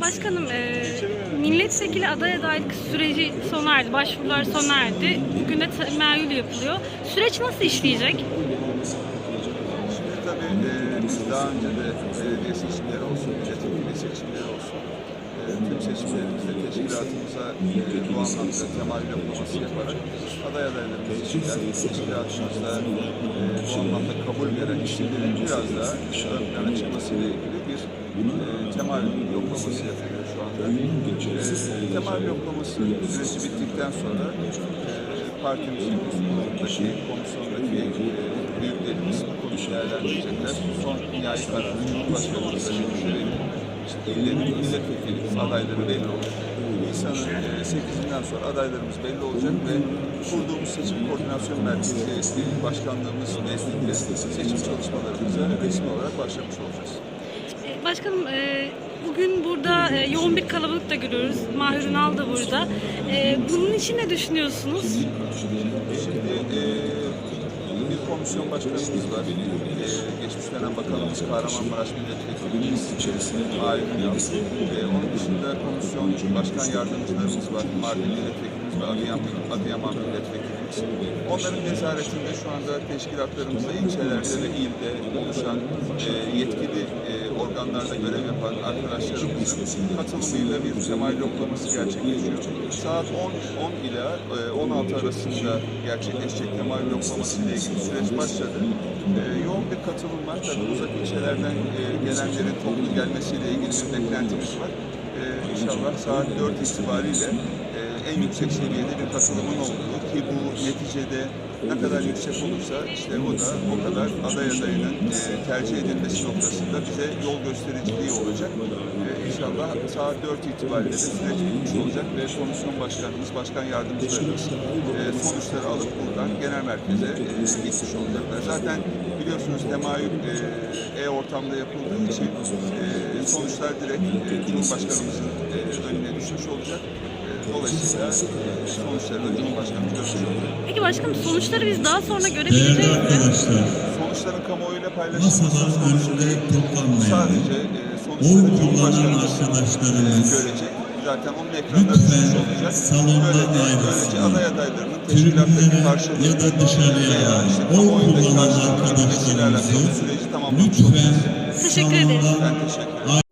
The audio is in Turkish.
Başkanım, e, milletvekili aday adaylık süreci sona erdi, başvurular sona erdi. Bugün de temayül yapılıyor. Süreç nasıl işleyecek? Şimdi tabii e, biz daha önce de belediye seçimleri olsun, milletvekili seçimleri olsun, e, tüm seçimlerimizde teşkilatımıza e, bu anlamda temayül yoklaması yaparak aday adaylarımız seçimler, teşkilatımızda e, bu anlamda kabul veren kişilerin biraz daha ön plana çıkmasıyla ilgili bir e, temayül yoklaması yapılıyor şu anda. E, temayül yoklaması süreci bittikten sonra e, partimizin üstündeki komisyondaki e, büyüklerimiz bu konuyu değerlendirecekler. Son nihai kararı Cumhurbaşkanımızla birlikte işte illerin milletvekili adayları belli olacak. Nisan'ın e, 8'inden sonra adaylarımız belli olacak ve kurduğumuz seçim koordinasyon merkezi e, başkanlığımız nezdinde seçim çalışmalarımıza resmi olarak başlamış olacağız. Başkanım, e, bugün burada e, yoğun bir kalabalık da görüyoruz. Mahir Ünal da burada. E, Bunun için ne düşünüyorsunuz? Şimdi e, bir komisyon başkanımız var. E, geçmiş dönem bakanımız Kahramanmaraş milletvekilimiz Mahir Ünal. Onun dışında komisyon başkan yardımcılarımız var. Mardin milletvekilimiz ve Adıyaman, Adıyaman milletvekilimiz. Onların nezaretinde şu anda teşkilatlarımızda ilçelerde ve ilde oluşan e, yetkili e, organlarda görev yapan arkadaşlarımızın katılımıyla bir temayül yoklaması gerçekleşiyor. Saat 10, 10 ila e, 16 arasında gerçekleşecek temayül yoklaması ile ilgili süreç başladı. E, yoğun bir katılım var. Tabii uzak ilçelerden e, gelenlerin toplu gelmesiyle ilgili bir beklentimiz var. E, inşallah saat 4 itibariyle en yüksek seviyede bir katılımın olduğu ki bu neticede ne kadar yüksek olursa işte o da o kadar aday adayının e, tercih edilmesi noktasında bize yol göstericiliği olacak. E, inşallah saat 4 itibariyle de süreç bitmiş olacak ve komisyon başkanımız, başkan yardımcılarımız e, sonuçları alıp buradan genel merkeze e, gitmiş olacaklar. Zaten biliyorsunuz temayül e-ortamda yapıldığı için sonuçlar direkt Cumhurbaşkanımızın e, önüne düşmüş olacak. Dolayısıyla e, sonuçları da Cumhurbaşkanımız görmüş olacak. Peki başkanım, sonuçları biz daha sonra görebileceğiz mi? arkadaşlar, Sonuçların kamuoyuyla paylaşılması toplanmayalım. Sadece e, Oy sonuçları arkadaşlarımız görecek. Zaten onun ekranında lütfen düşmüş olacak. salondan Böylece, ayrılsın. böylece aday adaylarının teşkilattaki tribünlere karşılığı ya da dışarıya veya işte Oy kamuoyundaki kullanan karşılığı vesilesiyle alakalı arkadaşlarımızı süreci tamamlamış olacağız. Teşekkür ederiz. Ben teşekkür ederim.